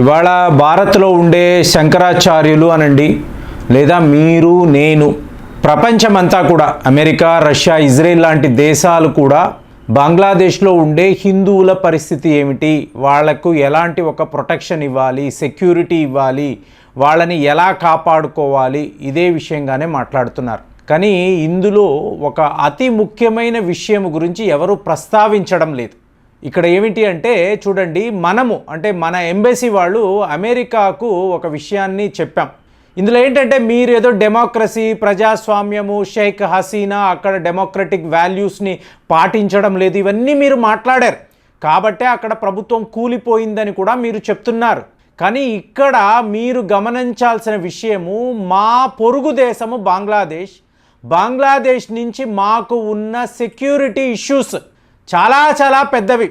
ఇవాళ భారత్లో ఉండే శంకరాచార్యులు అనండి లేదా మీరు నేను ప్రపంచమంతా కూడా అమెరికా రష్యా ఇజ్రాయెల్ లాంటి దేశాలు కూడా బంగ్లాదేశ్లో ఉండే హిందువుల పరిస్థితి ఏమిటి? వాళ్ళకు ఎలాంటి ఒక ప్రొటెక్షన్ ఇవ్వాలి సెక్యూరిటీ ఇవ్వాలి వాళ్ళని ఎలా కాపాడుకోవాలి? ఇదే విషయంగానే మాట్లాడుతున్నారు. కానీ ఇందులో ఒక అతి ముఖ్యమైన విషయం గురించి ఎవరు ప్రస్తావించడం లేదు. ఇక్కడ ఏమిటి అంటే చూడండి మనము అంటే మన ఎంబసీ వాళ్ళు అమెరికాకు ఒక విషయాన్ని చెప్పాం. ఇందులో ఏంటంటే మీరు ఏదో డెమోక్రసీ ప్రజాస్వామ్యము షేక్ హసీనా అక్కడ డెమోక్రటిక్ వాల్యూస్ని పాటించడం లేదు ఇవన్నీ మీరు మాట్లాడారు. కాబట్టే అక్కడ ప్రభుత్వం కూలిపోయిందని కూడా మీరు చెప్తున్నారు. కానీ ఇక్కడ మీరు గమనించాల్సిన విషయము మా పొరుగు దేశము బంగ్లాదేశ్. బంగ్లాదేశ్ నుంచి మాకు ఉన్న సెక్యూరిటీ ఇష్యూస్. చాలా చాలా పెద్దవి.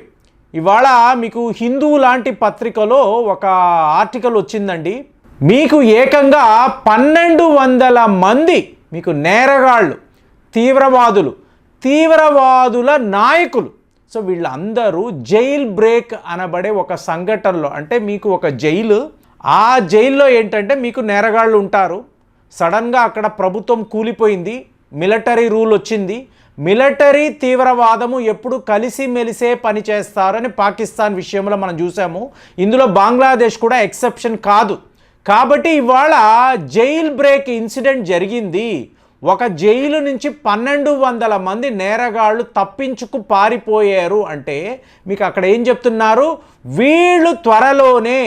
ఇవాళ మీకు హిందూ లాంటి పత్రికలో ఒక ఆర్టికల్ వచ్చిందండి. మీకు ఏకంగా పన్నెండు వందల మంది మీకు నేరగాళ్ళు తీవ్రవాదులు తీవ్రవాదుల నాయకులు. సో వీళ్ళందరూ జైల్ బ్రేక్ అనబడే ఒక సంఘటనలో అంటే మీకు ఒక జైలు. ఆ జైల్లో ఏంటంటే మీకు నేరగాళ్ళు ఉంటారు. సడన్గా అక్కడ ప్రభుత్వం కూలిపోయింది మిలిటరీ రూల్ వచ్చింది. మిలిటరీ తీవ్రవాదము ఎప్పుడు కలిసి మెలిసే పని చేస్తారని పాకిస్తాన్ విషయంలో మనం చూసాము. ఇందులో బంగ్లాదేశ్ కూడా ఎక్సెప్షన్ కాదు. కాబట్టి ఇవాళ జైల్ బ్రేక్ ఇన్సిడెంట్ జరిగింది. ఒక జైలు నుంచి పన్నెండు వందల మంది నేరగాళ్ళు తప్పించుకు పారిపోయారు అంటే మీకు అక్కడ ఏం చెప్తున్నారు? వీళ్ళు త్వరలోనే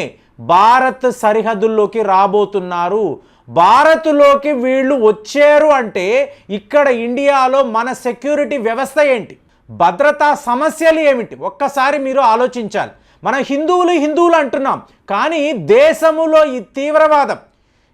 భారత్ సరిహద్దుల్లోకి రాబోతున్నారు. భారత్లోకి వీళ్ళు వచ్చారు అంటే ఇక్కడ ఇండియాలో మన సెక్యూరిటీ వ్యవస్థ ఏంటి? భద్రతా సమస్యలు ఏమిటి? ఒక్కసారి మీరు ఆలోచించాలి. మనం హిందువులు హిందువులు అంటున్నాం కానీ దేశములో ఈ తీవ్రవాదం.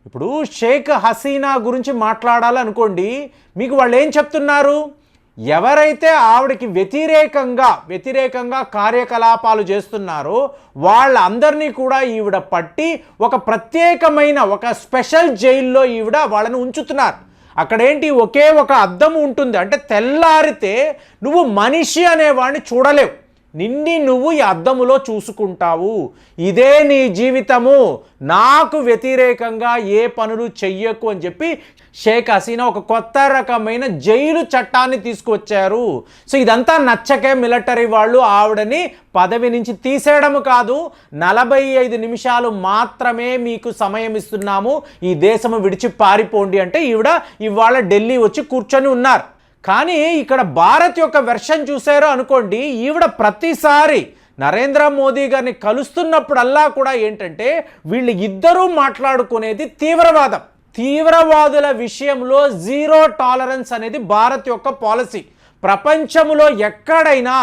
ఇప్పుడు షేక్ హసీనా గురించి మాట్లాడాలనుకోండి మీకు వాళ్ళు ఏం చెప్తున్నారు? ఎవరైతే ఆవిడకి వ్యతిరేకంగా వ్యతిరేకంగా కార్యకలాపాలు చేస్తున్నారో వాళ్ళందరినీ కూడా ఈవిడ పట్టి ఒక ప్రత్యేకమైన ఒక స్పెషల్ జైల్లో ఈవిడ వాళ్ళని ఉంచుతున్నారు. అక్కడేంటి? ఒకే ఒక అద్దం ఉంటుంది. అంటే తెల్లారితే నువ్వు మనిషి అనేవాడిని చూడలేవు. నిన్ని నువ్వు ఈ అద్దములో చూసుకుంటావు. ఇదే నీ జీవితము. నాకు వ్యతిరేకంగా ఏ పనులు చెయ్యకు అని చెప్పి షేక్ హసీనా ఒక కొత్త రకమైన జైలు చట్టాన్ని తీసుకొచ్చారు సో ఇదంతా నచ్చకే మిలిటరీ వాళ్ళు ఆవిడని పదవి నుంచి తీసేయడము కాదు నలభై ఐదు నిమిషాలు మాత్రమే మీకు సమయం ఇస్తున్నాము. ఈ దేశము విడిచి పారిపోండి అంటే ఈవిడ ఇవాళ ఢిల్లీ వచ్చి కూర్చొని ఉన్నారు. కానీ ఇక్కడ భారత్ యొక్క వెర్షన్ చూసారో అనుకోండి ఈవిడ ప్రతిసారి నరేంద్ర మోదీ గారిని కలుస్తున్నప్పుడల్లా కూడా ఏంటంటే వీళ్ళు ఇద్దరూ మాట్లాడుకునేది తీవ్రవాదం. తీవ్రవాదుల విషయంలో జీరో టాలరెన్స్ అనేది భారత్ యొక్క పాలసీ. ప్రపంచంలో ఎక్కడైనా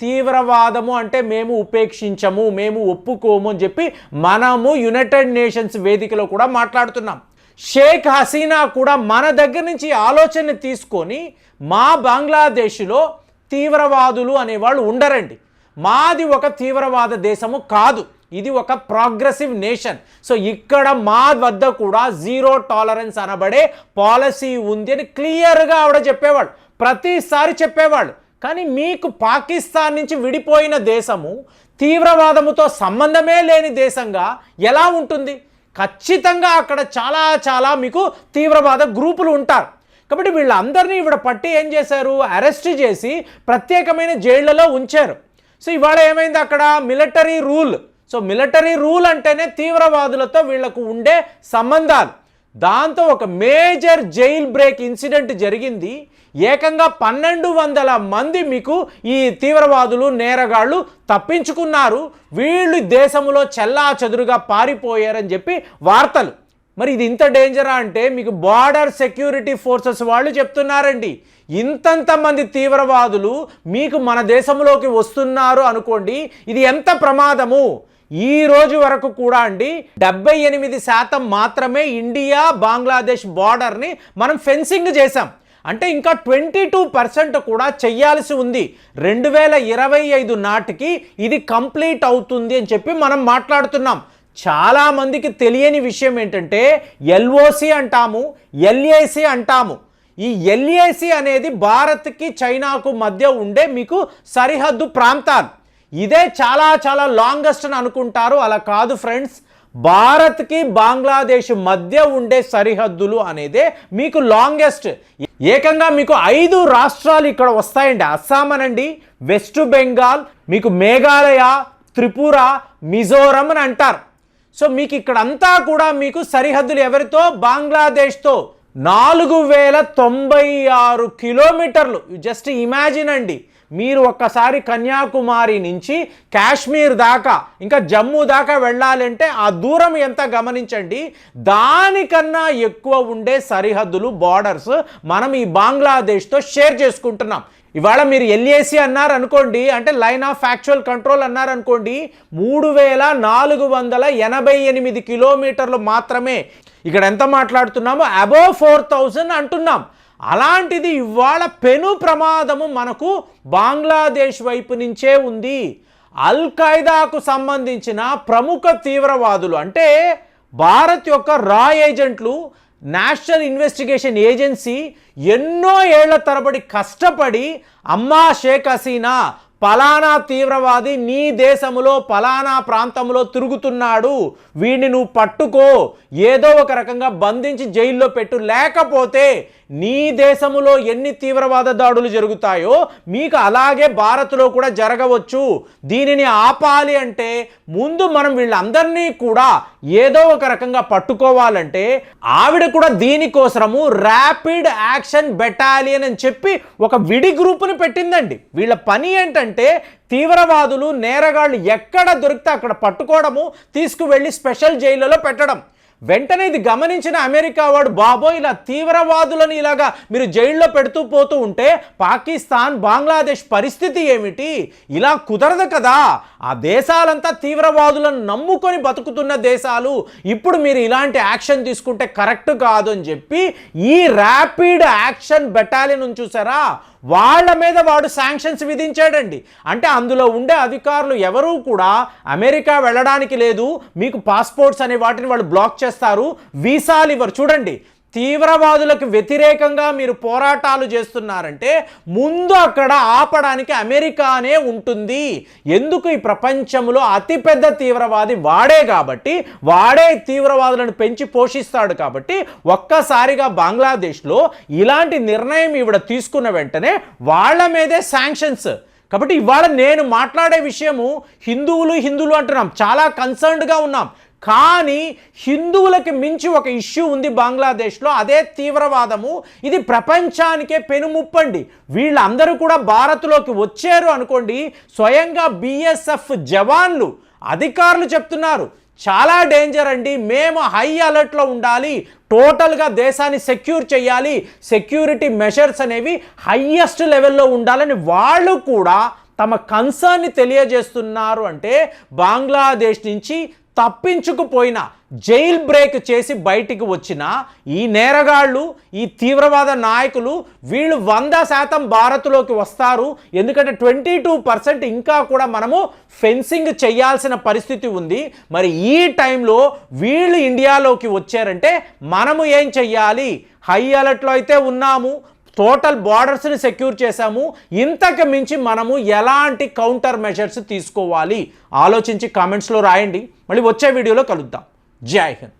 తీవ్రవాదము అంటే మేము ఉపేక్షించము మేము ఒప్పుకోము అని చెప్పి మనము యునైటెడ్ నేషన్స్ వేదికలో కూడా మాట్లాడుతున్నాం. షేక్ హసీనా కూడా మన దగ్గర నుంచి ఆలోచన తీసుకొని మా బంగ్లాదేశ్లో తీవ్రవాదులు అనేవాళ్ళు ఉండరండి. మాది ఒక తీవ్రవాద దేశము కాదు. ఇది ఒక ప్రోగ్రెసివ్ నేషన్. సో ఇక్కడ మా వద్ద కూడా జీరో టాలరెన్స్ అనబడే పాలసీ ఉంది అని క్లియర్గా ఆవిడ చెప్పేవాళ్ళు. ప్రతిసారి చెప్పేవాళ్ళు. కానీ మీకు పాకిస్తాన్ నుంచి విడిపోయిన దేశము తీవ్రవాదముతో సంబంధమే లేని దేశంగా ఎలా ఉంటుంది? ఖచ్చితంగా అక్కడ చాలా చాలా మీకు తీవ్రవాద గ్రూపులు ఉంటారు. కాబట్టి వీళ్ళందరినీ ఇవిడ పట్టి ఏం చేశారు? అరెస్ట్ చేసి ప్రత్యేకమైన జైళ్ళలో ఉంచారు. సో ఇవాళ ఏమైంది అక్కడ? Military rule. So military rule అంటేనే తీవ్రవాదులతో వీళ్ళకు ఉండే సంబంధాలు. దాంతో ఒక మేజర్ జైల్ బ్రేక్ ఇన్సిడెంట్ జరిగింది. ఏకంగా పన్నెండు వందల మంది మీకు ఈ తీవ్రవాదులు నేరగాళ్ళు తప్పించుకున్నారు. వీళ్ళు దేశంలో చెల్లా చెదురుగా పారిపోయారని చెప్పి వార్తలు. మరి ఇది ఇంత డేంజరా అంటే మీకు బార్డర్ సెక్యూరిటీ ఫోర్సెస్ వాళ్ళు చెప్తున్నారండి. ఇంతంత మంది తీవ్రవాదులు మీకు మన దేశంలోకి వస్తున్నారు అనుకోండి ఇది ఎంత ప్రమాదము? ఈ రోజు వరకు కూడా అండి డెబ్బై ఎనిమిది శాతం మాత్రమే ఇండియా బంగ్లాదేశ్ బార్డర్ని మనం ఫెన్సింగ్ చేసాం అంటే ఇంకా ట్వంటీ టూ పర్సెంట్ కూడా చెయ్యాల్సి ఉంది. రెండు వేల ఇరవై ఐదు నాటికి ఇది కంప్లీట్ అవుతుంది అని చెప్పి మనం మాట్లాడుతున్నాం. చాలామందికి తెలియని విషయం ఏంటంటే ఎల్ఓసి అంటాము ఎల్ఏసి అంటాము. ఈ ఎల్ఏసి అనేది భారత్కి చైనాకు మధ్య ఉండే మీకు సరిహద్దు ప్రాంతాలు. ఇదే చాలా చాలా లాంగెస్ట్ అని అనుకుంటారు. అలా కాదు ఫ్రెండ్స్. భారత్కి బంగ్లాదేశ్ మధ్య ఉండే సరిహద్దులు అనేదే మీకు లాంగెస్ట్. ఏకంగా మీకు ఐదు రాష్ట్రాలు ఇక్కడ వస్తాయండి. అస్సాం అనండి వెస్ట్ బెంగాల్ మీకు మేఘాలయ త్రిపుర మిజోరం అని అంటారు. సో మీకు ఇక్కడంతా కూడా మీకు సరిహద్దులు ఎవరితో? బంగ్లాదేశ్తో. నాలుగు వేల తొంభై ఆరు కిలోమీటర్లు. జస్ట్ ఇమాజిన్ అండి. మీరు ఒక్కసారి కన్యాకుమారి నుంచి కాశ్మీర్ దాకా ఇంకా జమ్మూ దాకా వెళ్ళాలంటే ఆ దూరం ఎంత గమనించండి? దానికన్నా ఎక్కువ ఉండే సరిహద్దులు బార్డర్స్ మనం ఈ బంగ్లాదేశ్తో షేర్ చేసుకుంటున్నాం. ఇవాళ మీరు ఎల్ఏసి అన్నారు అనుకోండి అంటే లైన్ ఆఫ్ యాక్చువల్ కంట్రోల్ అన్నారు అనుకోండి మూడు వేల నాలుగు వందల ఎనభై ఎనిమిది కిలోమీటర్లు మాత్రమే. ఇక్కడ ఎంత మాట్లాడుతున్నామో? అబోవ్ ఫోర్ థౌజండ్ అంటున్నాం. అలాంటిది ఇవాళ పెను ప్రమాదము మనకు బంగ్లాదేశ్ వైపు నుంచే ఉంది. అల్ ఖైదాకు సంబంధించిన ప్రముఖ తీవ్రవాదులు అంటే భారత్ యొక్క రా ఏజెంట్లు నేషనల్ ఇన్వెస్టిగేషన్ ఏజెన్సీ ఎన్నో ఏళ్ళ తరబడి కష్టపడి అమ్మా షేక్ హసీనా పలానా తీవ్రవాది నీ దేశములో పలానా ప్రాంతంలో తిరుగుతున్నాడు. వీడిని నువ్వు పట్టుకో. ఏదో ఒక రకంగా బంధించి జైల్లో పెట్టు. లేకపోతే నీ దేశములో ఎన్ని తీవ్రవాద దాడులు జరుగుతాయో మీకు అలాగే భారత్లో కూడా జరగవచ్చు. దీనిని ఆపాలి అంటే ముందు మనం వీళ్ళందరినీ కూడా ఏదో ఒక రకంగా పట్టుకోవాలంటే ఆవిడ కూడా దీనికోసము ర్యాపిడ్ యాక్షన్ బెటాలియన్ అని చెప్పి ఒక విడి గ్రూపుని పెట్టిందండి. వీళ్ళ పని ఏంటంటే తీవ్రవాదులు నేరగాళ్ళు ఎక్కడ దొరికితే అక్కడ పట్టుకోవడము తీసుకువెళ్ళి స్పెషల్ జైళ్ళలో పెట్టడం. వెంటనే ఇది గమనించిన అమెరికా వాడు బాబో ఇలా తీవ్రవాదులను ఇలాగా మీరు జైల్లో పెడుతూ పోతూ ఉంటే పాకిస్తాన్ బంగ్లాదేశ్ పరిస్థితి ఏమిటి? ఇలా కుదరదు కదా. ఆ దేశాలంతా తీవ్రవాదులను నమ్ముకొని బతుకుతున్న దేశాలు. ఇప్పుడు మీరు ఇలాంటి యాక్షన్ తీసుకుంటే కరెక్ట్ కాదు అని చెప్పి ఈ ర్యాపిడ్ యాక్షన్ బెటాలియన్ చూసారా? వాళ్ళ మీద వాడు శాంక్షన్స్ విధించాడండి. అంటే అందులో ఉండే అధికారులు ఎవరూ కూడా అమెరికా వెళ్ళడానికి లేదు మీకు పాస్పోర్ట్స్ అనే వాటిని వాళ్ళు బ్లాక్ చేస్తారు వీసాలు ఇవ్వరు. చూడండి తీవ్రవాదులకు వ్యతిరేకంగా మీరు పోరాటాలు చేస్తున్నారంటే ముందు అక్కడ ఆపడానికి అమెరికానే ఉంటుంది. ఎందుకు ఈ ప్రపంచంలో అతిపెద్ద తీవ్రవాది వాడే కాబట్టి వాడే తీవ్రవాదులను పెంచి పోషిస్తాడు కాబట్టి ఒక్కసారిగా బంగ్లాదేశ్లో ఇలాంటి నిర్ణయం ఇవిడ తీసుకున్న వెంటనే వాళ్ళ మీదే శాంక్షన్స్ కాబట్టి ఇవాళ నేను మాట్లాడే విషయము హిందువులు హిందువులు అంటున్నాం. చాలా కన్సర్న్డ్గా ఉన్నాం. కానీ హిందువులకి మించి ఒక ఇష్యూ ఉంది బంగ్లాదేశ్లో అదే తీవ్రవాదము. ఇది ప్రపంచానికే పెనుముప్పండి. వీళ్ళందరూ కూడా భారత్లోకి వచ్చారు అనుకోండి స్వయంగా బిఎస్ఎఫ్ జవాన్లు అధికారులు చెప్తున్నారు చాలా డేంజర్ అండి మేము హై అలర్ట్లో ఉండాలి టోటల్గా దేశాన్ని సెక్యూర్ చేయాలి సెక్యూరిటీ మెషర్స్ అనేవి హయ్యెస్ట్ లెవెల్లో ఉండాలని వాళ్ళు కూడా తమ కన్సర్న్ని తెలియజేస్తున్నారు. అంటే బంగ్లాదేశ్ నుంచి తప్పించుకుపోయిన జైల్ బ్రేక్ చేసి బయటికి వచ్చిన ఈ నేరగాళ్ళు ఈ తీవ్రవాద నాయకులు వీళ్ళు వంద శాతం భారత్లోకి వస్తారు. ఎందుకంటే ట్వంటీ టూ పర్సెంట్ ఇంకా కూడా మనము ఫెన్సింగ్ చేయాల్సిన పరిస్థితి ఉంది. మరి ఈ టైంలో వీళ్ళు ఇండియాలోకి వచ్చారంటే మనము ఏం చెయ్యాలి? హై అలర్ట్లో అయితే ఉన్నాము. టోటల్ బార్డర్స్ని సెక్యూర్ చేశాము. ఇంతకు మించి మనము ఎలాంటి కౌంటర్ మెషర్స్ తీసుకోవాలి? ఆలోచించి కామెంట్స్లో రాయండి. మళ్ళీ వచ్చే వీడియోలో కలుద్దాం. జై హింద్.